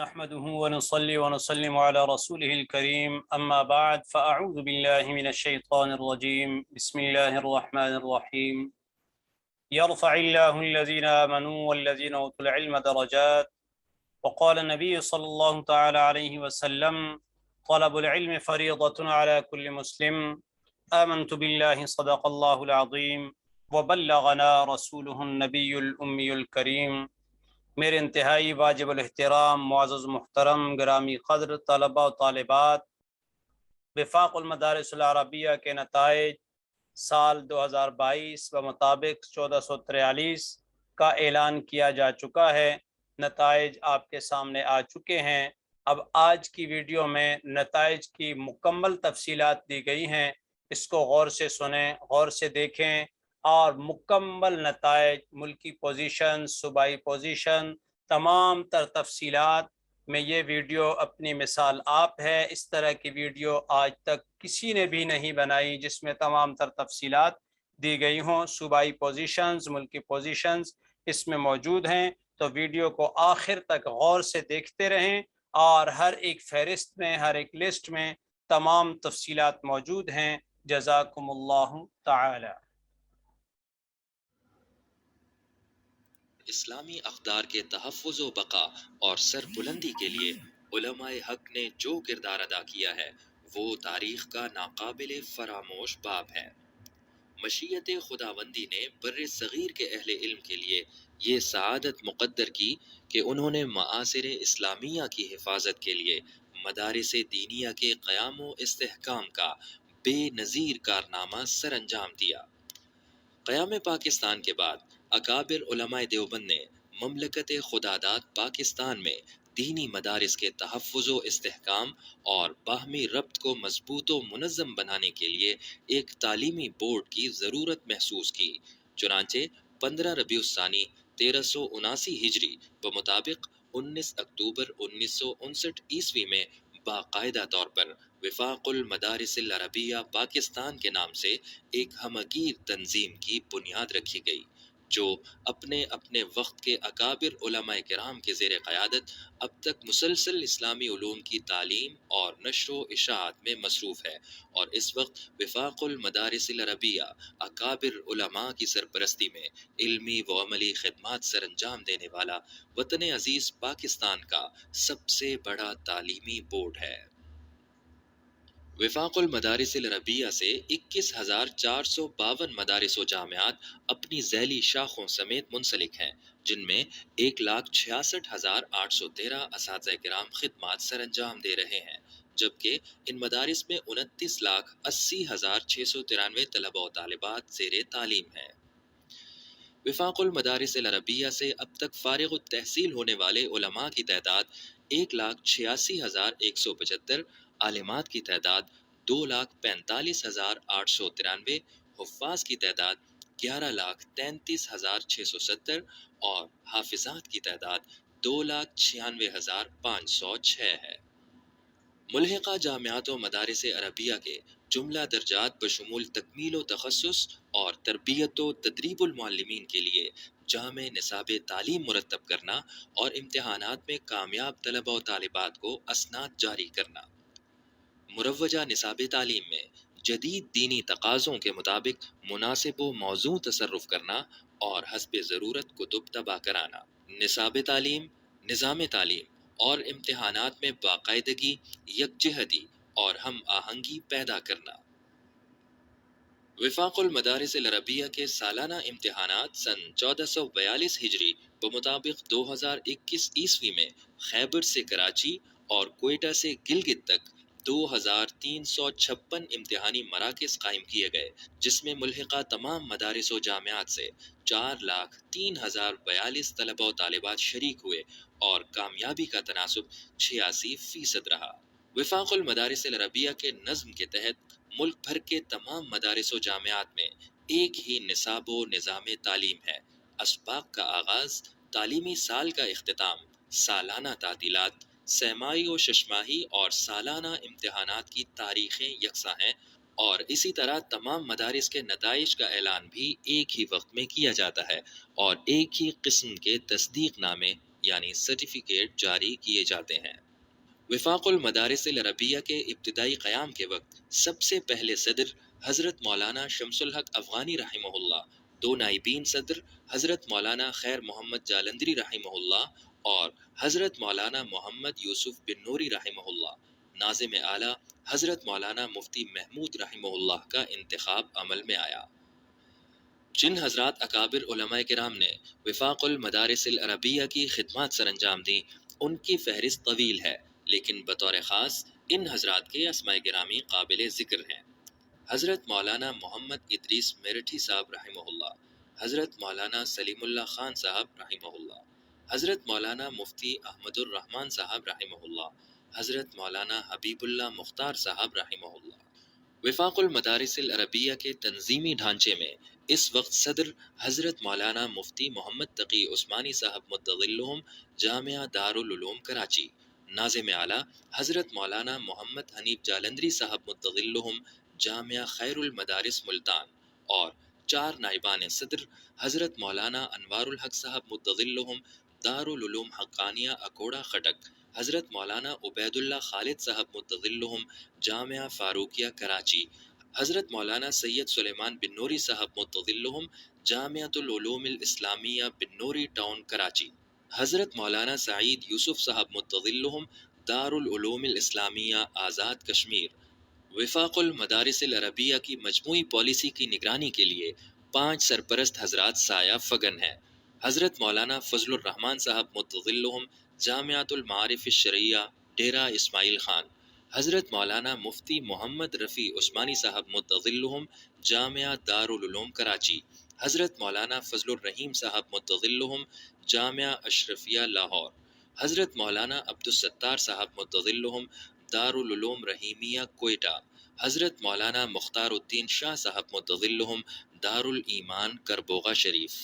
نحمده ونصلي ونسلم على رسوله الكريم. أما بعد فأعوذ بالله من الشيطان الرجيم. بسم الله الرحمن الرحيم. يرفع الله الذين آمنوا والذين أوتوا العلم درجات. وقال النبي صلى الله تعالى عليه وسلم طلب العلم فريضة على كل مسلم. آمنت بالله صدق الله العظيم. وبلغنا رسوله النبي الأمي الكريم. میرے انتہائی واجب الاحترام، معزز محترم، گرامی قدر طلبہ و طالبات، وفاق المدارس العربیہ کے نتائج سال دو ہزار بائیس و مطابق چودہ سو تریالیس کا اعلان کیا جا چکا ہے۔ نتائج آپ کے سامنے آ چکے ہیں۔ اب آج کی ویڈیو میں نتائج کی مکمل تفصیلات دی گئی ہیں۔ اس کو غور سے سنیں، غور سے دیکھیں۔ اور مکمل نتائج، ملکی پوزیشن، صوبائی پوزیشن، تمام تر تفصیلات میں یہ ویڈیو اپنی مثال آپ ہے۔ اس طرح کی ویڈیو آج تک کسی نے بھی نہیں بنائی جس میں تمام تر تفصیلات دی گئی ہوں۔ صوبائی پوزیشنز، ملکی پوزیشنز اس میں موجود ہیں۔ تو ویڈیو کو آخر تک غور سے دیکھتے رہیں اور ہر ایک فہرست میں، ہر ایک لسٹ میں تمام تفصیلات موجود ہیں۔ جزاکم اللہ تعالی۔ اسلامی اقدار کے تحفظ و بقا اور سر بلندی کے لیے علماء حق نے جو کردار ادا کیا ہے، وہ تاریخ کا ناقابل فراموش باب ہے۔ مشیت خداوندی نے بر صغیر کے اہل علم کے لیے یہ سعادت مقدر کی کہ انہوں نے معاصر اسلامیہ کی حفاظت کے لیے مدارس دینیا کے قیام و استحکام کا بے نظیر کارنامہ سر انجام دیا۔ قیام پاکستان کے بعد اکابر علماء دیوبند نے مملکت خدادات پاکستان میں دینی مدارس کے تحفظ و استحکام اور باہمی ربط کو مضبوط و منظم بنانے کے لیے ایک تعلیمی بورڈ کی ضرورت محسوس کی۔ چنانچہ پندرہ ربیع الثانی، تیرہ سو اناسی ہجری بمطابق انیس اکتوبر انیس سو انسٹھ عیسوی میں باقاعدہ طور پر وفاق المدارس العربیہ پاکستان کے نام سے ایک ہمگیر تنظیم کی بنیاد رکھی گئی۔ جو اپنے اپنے وقت کے اکابر علماء کرام کے زیر قیادت اب تک مسلسل اسلامی علوم کی تعلیم اور نشر و اشاعت میں مصروف ہے اور اس وقت وفاق المدارس العربیہ اکابر علماء کی سرپرستی میں علمی و عملی خدمات سر انجام دینے والا وطن عزیز پاکستان کا سب سے بڑا تعلیمی بورڈ ہے۔ وفاق المدارس الربیہ سے اکیس ہزار چار سو باون مدارس و جامعات اپنی ذیلی شاخوں سمیت منسلک ہیں، جن میں ایک لاکھ چھیاسٹھ ہزار آٹھ سو تیرہ اساتذہ کرام خدمات سر انجام دے رہے ہیں، جبکہ ان مدارس میں انتیس لاکھ اسی ہزار چھ سو ترانوے طلبہ و طالبات زیر تعلیم ہیں۔ وفاق المدارس العربیہ سے اب تک فارغ التحصیل ہونے والے علماء کی تعداد ایک لاکھ چھیاسی ہزار ایک سو پچہتر عالمات کی تعداد دو لاکھ پینتالیس ہزار آٹھ سو ترانوے، حفاظ کی تعداد گیارہ لاکھ تینتیس ہزار چھ سو ستر اور حافظات کی تعداد دو لاکھ چھیانوے ہزار پانچ سو چھ ہے۔ ملحقہ جامعات و مدارس عربیہ کے جملہ درجات بشمول تکمیل و تخصص اور تربیت و تدریب المعلمین کے لیے جامع نصاب تعلیم مرتب کرنا اور امتحانات میں کامیاب طلبہ و طالبات کو اسناد جاری کرنا۔ مروجہ نصاب تعلیم میں جدید دینی تقاضوں کے مطابق مناسب و موضوع تصرف کرنا اور حسب ضرورت کتب تباہ کرانا۔ نصاب تعلیم، نظام تعلیم اور امتحانات میں باقاعدگی، یکجہتی اور ہم آہنگی پیدا کرنا۔ وفاق المدارس العربیہ کے سالانہ امتحانات سن چودہ سو بیالیس ہجری بمطابق دو ہزار اکیس عیسوی میں خیبر سے کراچی اور کوئٹہ سے گلگت تک دو ہزار تین سو چھپن امتحانی مراکز قائم کیے گئے، جس میں ملحقہ تمام مدارس و جامعات سے چار لاکھ تین ہزار بیالیس طلبہ و طالبات شریک ہوئے اور کامیابی کا تناسب چھیاسی فیصد رہا۔ وفاق المدارس العربیہ کے نظم کے تحت ملک بھر کے تمام مدارس و جامعات میں ایک ہی نصاب و نظام تعلیم ہے۔ اسباق کا آغاز تعلیمی سال کا اختتام سالانہ تعطیلات سہمائی و ششماہی اور سالانہ امتحانات کی تاریخیں یکساں ہیں اور اسی طرح تمام مدارس کے نتائج کا اعلان بھی ایک ہی وقت میں کیا جاتا ہے اور ایک ہی قسم کے تصدیق نامے یعنی سرٹیفکیٹ جاری کیے جاتے ہیں۔ وفاق المدارس العربیہ کے ابتدائی قیام کے وقت سب سے پہلے صدر حضرت مولانا شمس الحق افغانی رحمہ اللہ، دو نائبین صدر حضرت مولانا خیر محمد جالندری رحمہ اللہ اور حضرت مولانا محمد یوسف بن نوری رحمہ اللہ، ناظم اعلیٰ حضرت مولانا مفتی محمود رحمہ اللہ کا انتخاب عمل میں آیا۔ جن حضرات اکابر علماء کرام نے وفاق المدارس العربیہ کی خدمات سر انجام دیں، ان کی فہرست طویل ہے، لیکن بطور خاص ان حضرات کے اسماء گرامی قابل ذکر ہیں۔ حضرت مولانا محمد ادریس میرٹھی صاحب رحمہ اللہ، حضرت مولانا سلیم اللہ خان صاحب رحمہ اللہ حضرت مولانا مفتی احمد الرحمن صاحب رحمہ اللہ، حضرت مولانا حبیب اللہ مختار صاحب رحمہ اللہ۔ وفاق المدارس العربیہ کے تنظیمی ڈھانچے میں اس وقت صدر حضرت مولانا مفتی محمد تقی عثمانی صاحب متغلہم جامعہ دارالعلوم کراچی۔ ناظم اعلیٰ، حضرت مولانا محمد حنیف جالندری صاحب متغلہم جامعہ خیر المدارس ملتان۔ اور چار نائبان صدر، حضرت مولانا انوار الحق صاحب متغلہم دارالعلوم حقانیہ اکوڑا خٹک، حضرت مولانا عبید اللہ خالد صاحب متغلہم جامعہ فاروقیہ کراچی۔ حضرت مولانا سید سلیمان بن نوری صاحب متغلہم جامعۃ العلوم الاسلامیہ بن نوری ٹاؤن کراچی۔ حضرت مولانا سعید یوسف صاحب متغلہم دارالعلوم الاسلامیہ آزاد کشمیر۔ وفاق المدارس العربیہ کی مجموعی پالیسی کی نگرانی کے لیے پانچ سرپرست حضرات سایہ فگن ہیں۔ حضرت مولانا فضل الرحمن صاحب متغلہم جامعۃ المعارف الشرعیہ، ڈیرہ اسماعیل خان۔ حضرت مولانا مفتی محمد رفیع عثمانی صاحب متغلہم جامعہ دارالعلوم کراچی۔ حضرت مولانا فضل الرحیم صاحب متغلہم جامعہ اشرفیہ لاہور۔ حضرت مولانا عبدالستار صاحب متغلہم دارالعلوم رحیمیہ کوئٹہ۔ حضرت مولانا مختار الدین شاہ صاحب متغلہم دارالایمان کربوغا شریف۔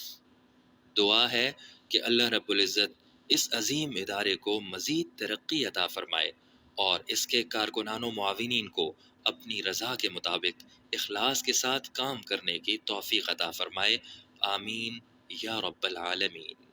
دعا ہے کہ اللہ رب العزت اس عظیم ادارے کو مزید ترقی عطا فرمائے اور اس کے کارکنان و معاونین کو اپنی رضا کے مطابق اخلاص کے ساتھ کام کرنے کی توفیق عطا فرمائے۔ آمین۔ یا رب العالمین۔